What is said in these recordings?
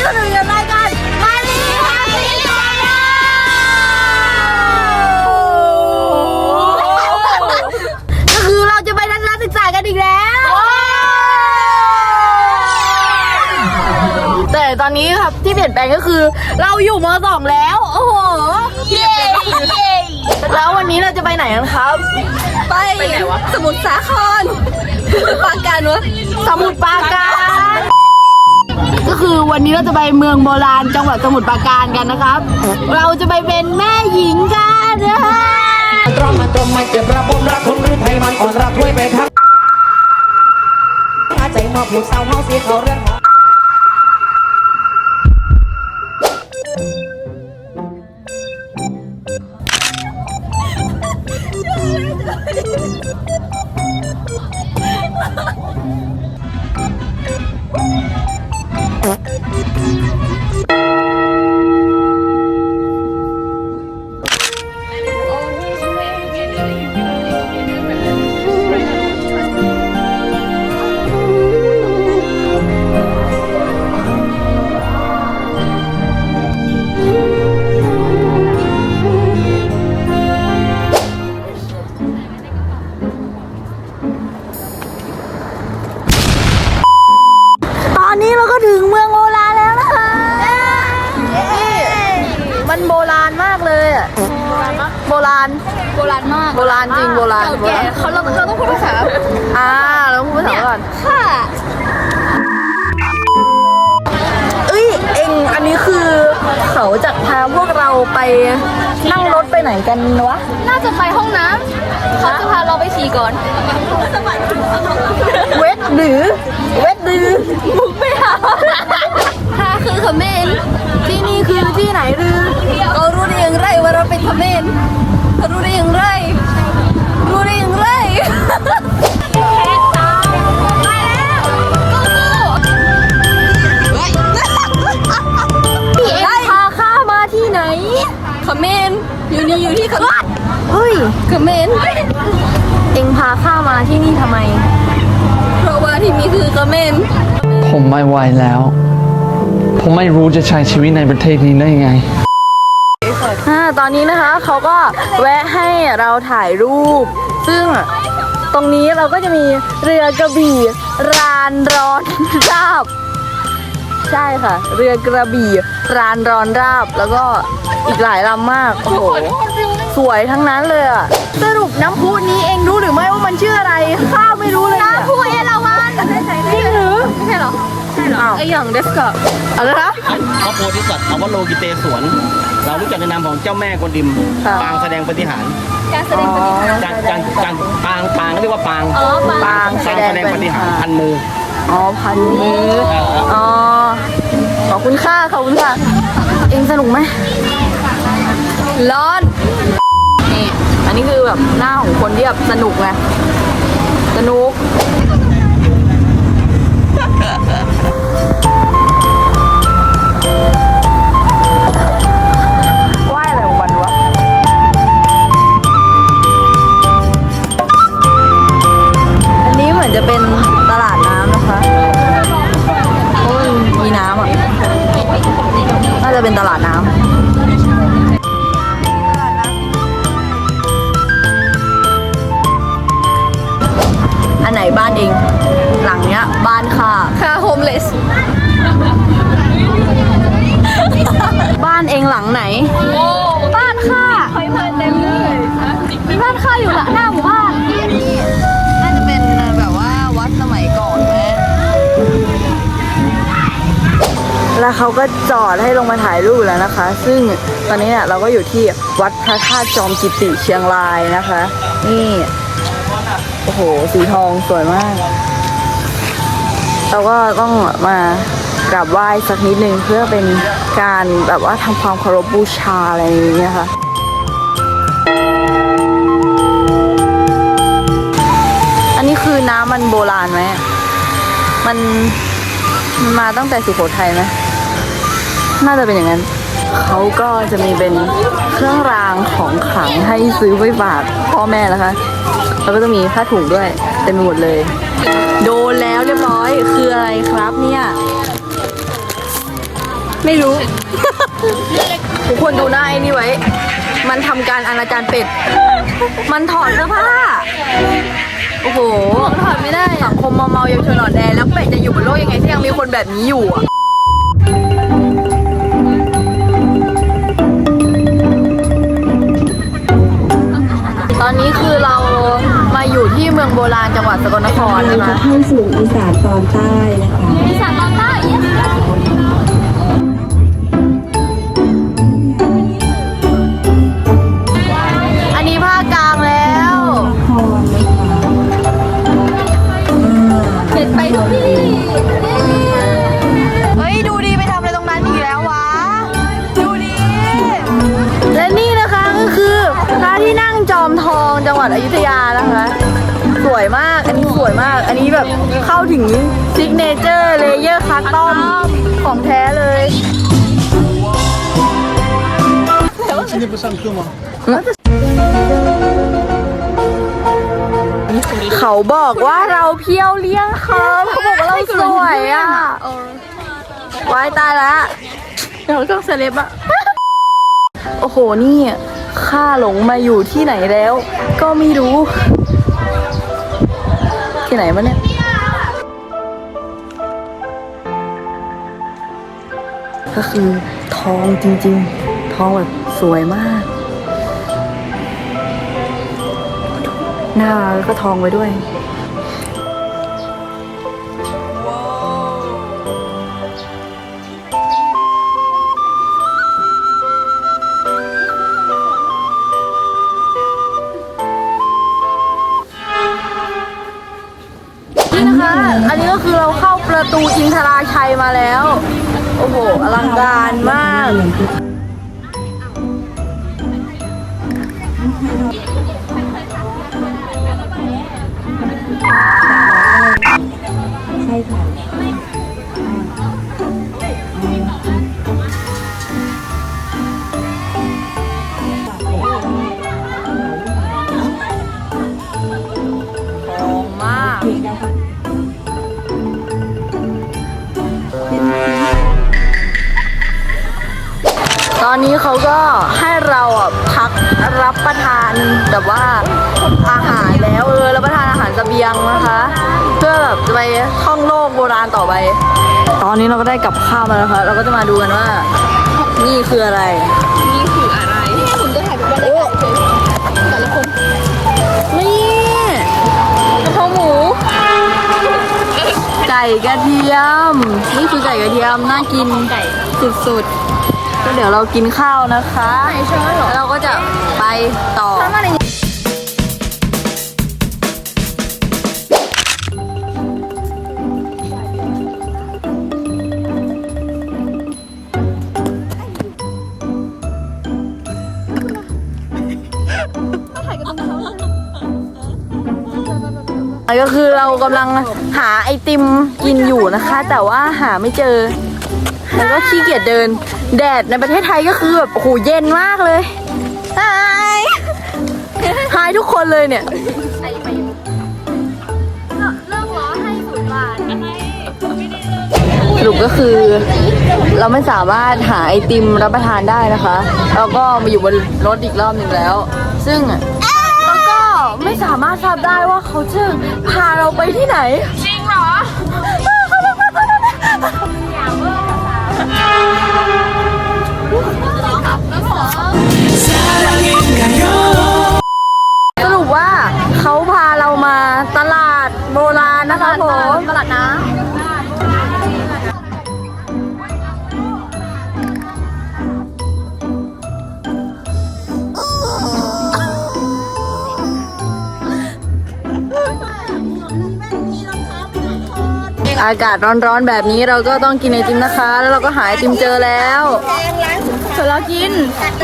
นี้เราอยู่ในรายการมาลีฮาปีก็คือเราจะไปทัศนศึกษากันอีกแล้ว แต่ตอนนี้ครับที่เปลี่ยนแปลงก็คือ เราอยู่มสองแล้ว โอ้โห เย้เย้แล้ววันนี้เราจะไปไหนกันครับ ไปสมุทรสาครปราการวะสมุทรปราการ ก็คือวันนี้เราจะไปเมืองโบราณจังหวัดสมุทรปราการกันนะครับ เราจะไปเป็นแม่หญิงกันนะคะตรอมมันตรมมันเจ็บระบมรักคนหรือไทยมันอ่อนรักไว้ไปทั้งใจมอบลูกสาวเฮาเสียเขาเรื่อง เราไปนั่งรถไปไหนกันวะ น่าจะไปห้องน้ำเขาจะพาเราไปฉี่ก่อน เวทหรือ เวทดือมุกไม่หาถ้าคือเขมรที่นี่คือที่ไหนหรือก็รู้ได้อย่างไรว่าเราเป็ ราะว่าที่มีคือเขมรผมไม่ไหวแล้ว ผมไม่รู้จะใช้ชีวิตในประเทศนี้ได้ยังไง อ่าตอนนี้นะคะเขาก็แวะให้เราถ่ายรูป ซึ่งตรงนี้เราก็จะมีเรือกระบี่รานร้อนราบ ใช่ค่ะ เรือกระบี่รานร้อนราบแล้วก็อีกหลายลำมาก โอ้โห สวยทั้งนั้นเลยอะสรุปน้ำพุนี้เองรู้หรือไม่ว่ามันชื่อ ย่างเดสก์อะไรนะพระโพธิสัตว์อวโลกิเตศวน เรารู้จักในนามของเจ้าแม่กวนดิมค่ะปางแสดงปฏิหารย์การแสดงปฏิหารย์การการการปางปางเรียกว่าปางอ๋อปาปางปางแสดงปฏิหารย์พันมืออ๋อพันมืออ๋อขอบคุณค่ะขอบคุณค่ะเองสนุกไหมร้อนนี่อันนี้คือแบบหน้าของคนที่แบบสนุกไงสนุก ว่ายอะไรของมันวะอันนี้เหมือนจะเป็นตลาดน้ำนะคะเพราะมันมีน้ำอะ น่าจะเป็นตลาดน้ำ เองหลังไหน บ้านค่าคอยเพลินเต็มเลยมีบ้านค่าอยู่ละหน้าหมู่บ้าน น่าจะเป็นแบบว่าวัดสมัยก่อนไหมแล้วเขาก็จอดให้ลงมาถ่ายรูปแล้วนะคะ ซึ่งตอนนี้เนี่ยเราก็อยู่ที่วัดพระธาตุจอมกิติเชียงรายนะคะ นี่ โอ้โห สีทองสวยมาก เราก็ต้องมา กราบไหว้สักนิดนึงเพื่อเป็นการแบบว่าทำความเคารพบูชาอะไรอย่างเงี้ยค่ะอันนี้คือน้ำมันโบราณไหมมันมันมาตั้งแต่สุโขทัยไหมน่าจะเป็นอย่างนั้นเขาก็จะมีเป็นเครื่องรางของขลังให้ซื้อไว้ฝากพ่อแม่นะคะ แล้วก็จะมีผ้าถุงด้วยเต็มไปหมดเลย โดนแล้วเรียบร้อยคืออะไรครับเนี่ย ไม่รู้ ทุกคนดูหน้าไอ้นี่ไว้ มันทำการอนาจารเป็ด มันถอดเสื้อผ้า โอ้โห ถอดไม่ได้สังคมเมาเมาๆเยาวชนอ่อนแอแล้วเป็ดจะอยู่บนโลกยังไงที่ยังมีคนแบบนี้อยู่อะตอนนี้คือเรามาอยู่ที่เมืองโบราณจังหวัดสกลนครเรานะจะคะเข้าสู่อีสานตอนใต้นะคะอีสานตอนใต้ อันนี้ภาคกลางแล้วพรนะคะเห็นไปทุกที่เฮ้ย ดูดีไปทำอะไรตรงนั้นอีกแล้ววะ ดูดีและนี่นะคะก็คือพระที่นั่งจอมทองจังหวัดอยุธยานะคะส วยมาก อันนี้สวยมาก อันนี้แบบเข้าถึงซิกเนเจอร์เลเยอร์คัสตอมของแท้เลยเขาบอกว่าเราเพี้ยวเลี้ยงเขาเขาบอกว่าเราสวยอะวายตายละเดี๋ยวต้องเซเลบอะโอ้โหนี่ข้าหลงมาอยู่ที่ไหนแล้ว ก็ไม่รู้ ที่ไหนมาเนี่ยก็คือทองจริง ๆ ทองแบบสวยมาก หน้าก็ทองไว้ด้วย ประตูอินทราชัยมาแล้ว โอ้โห อลังการมากใอนนี้เขาก็ให้เราอะพักรับประทานแบบว่าอาหารแล้วเออรับประทานอาหารเสบียงนะคะ เพื่อแบบจะไปท่องโลกโบราณต่อไป ตอนนี้เราก็ได้กับข้าวมาแล้วค่ะเราก็จะมาดูกันว่า นี่คืออะไร นี่คืออะไรนี่คุณก็ถ่ายรรยากาศเฉยแต่ละคนนี่กะเพราหมู ไก่กระเทียม นี่คือไก่กระเทียมน่ากินสุดๆ เดี๋ยวเรากินข้าวนะคะแล้วเราก็จะไปต่อ ก็คือเรากำลังหาไอติมกินอยู่นะคะ แต่ว่าหาไม่เจอ แล้วก็ขี้เกียจเดิน แดดในประเทศไทยก็คือแบบโอ้โหเย็นมากเลยฮายฮายทุกคนเลยเนี่ยเรื่องล้อให้ศูนย์บาทสรุปก็คือเราไม่สามารถหาไอติมรับประทานได้นะคะแล้วก็มาอยู่บนรถอีกรอบหนึ่งแล้ว ซึ่งเราก็ไม่สามารถทราบได้ว่าเขาจะพาเราไปที่ไหน สรุปว่าเขาพาเรามาตลาดโบราณนะคะผมตลาดน้อากาศร้อนๆแบบนี้เราก็ต้องกินไอติมนะคะ แล้วเราก็หาไอติมเจอแล้ว วนเรากิน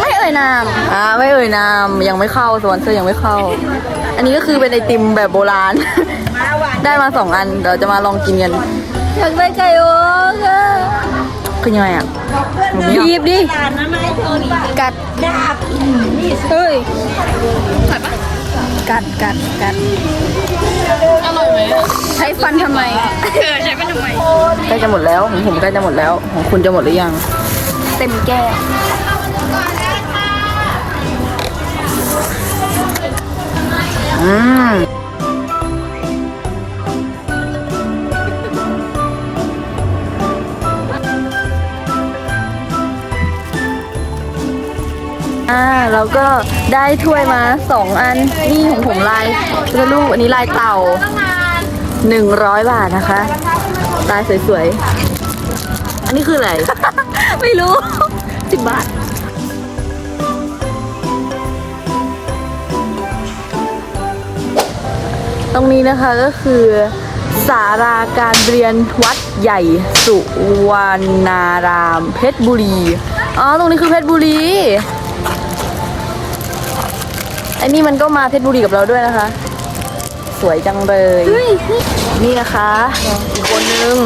ไม่เอ่ยนามอ่าไม่เอ่ยนามยังไม่เข้าสวนเซอร์ยังไม่เข้า อันนี้ก็คือเป็นไอติมแบบโบราณ ได้มาสองอันเดี๋ยวจะมาลองกินกันำอยากได้ไก่โอ๊กอะคือยังไงอะหนูไม่บีเอาบดิกัดเฮ้ยกัดกัดกัดอร่อยไหมใช้ฟันทำไมใกล้จะหมดแล้วของผมใกล้จะหมดแล้วของคุณจะหมดหรือยัง เต็มแก้วอืมอ่าเราก็ได้ถ้วยมาสองอัน นี่ของผมลายกระลูกอันนี้ลายเต่าหนึ่งร้อยบาทนะคะ ลายสวยๆ อันนี้คืออะไร ไม่รู้สิบบาท ตรงนี้นะคะก็คือสาราการเรียนวัดใหญ่สุวรรณาราม เพชรบุรี อ๋อ ตรงนี้คือเพชรบุรีไอ้นี่มันก็มาเพชรบุรีกับเราด้วยนะคะ สวยจังเลย นี่นะคะ อีกคนนึง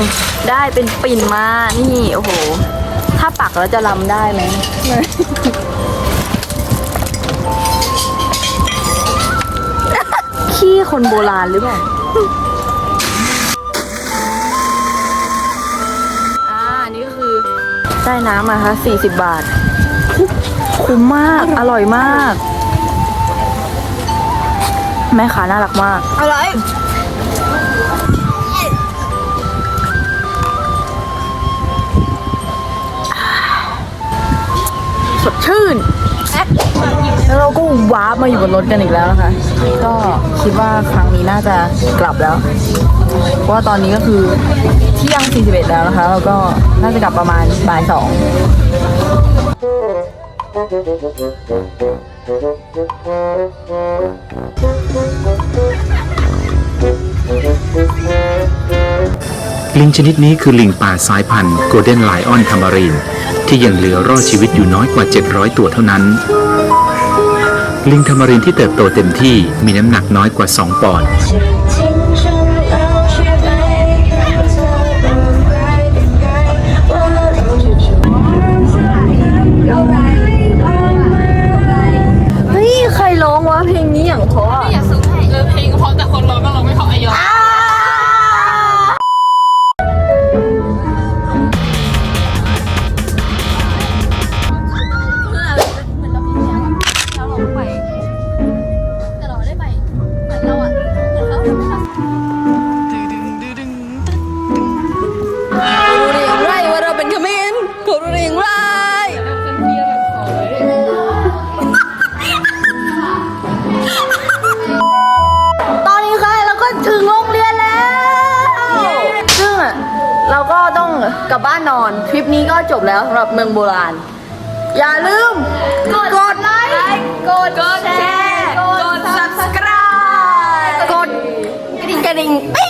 ได้เป็นปิ่นมา นี่ โอ้โห ถ้าปักแล้วจะลำได้ไหมขี้คนโบราณหรือเปล่าอ่านี่ก็คือได้น้ำมาค่ะ40 บาท คุ้มมาก อร่อยมาก แม่ค้าน่ารักมากอะไรสด ชื่น แล้วเราก็ว้าร์ปมาอยู่บนรถกันอีกแล้วนะคะ ก็คิดว่าครั้งนี้น่าจะกลับแล้ว เพราะว่าตอนนี้ก็คือเที่ยง 41 แล้วนะคะ แล้วก็น่าจะกลับประมาณบ่ายสอง ลิงชนิดนี้คือลิงป่าสายพันธุ์โกลเด้นไลออนทามารีนที่ยังเหลือรอดชีวิตอยู่น้อยกว่า 700 ตัวเท่านั้น ลิงทามารีนที่เติบโตเต็มที่มีน้ำหนักน้อยกว่า 2 ปอนด์ กับบ้านนอน ทริปนี้ก็จบแล้วสำหรับเมืองโบราณ อย่าลืม กดไลค์ กดแชร์ กด subscribe กดกระดิ่งปิ๊ง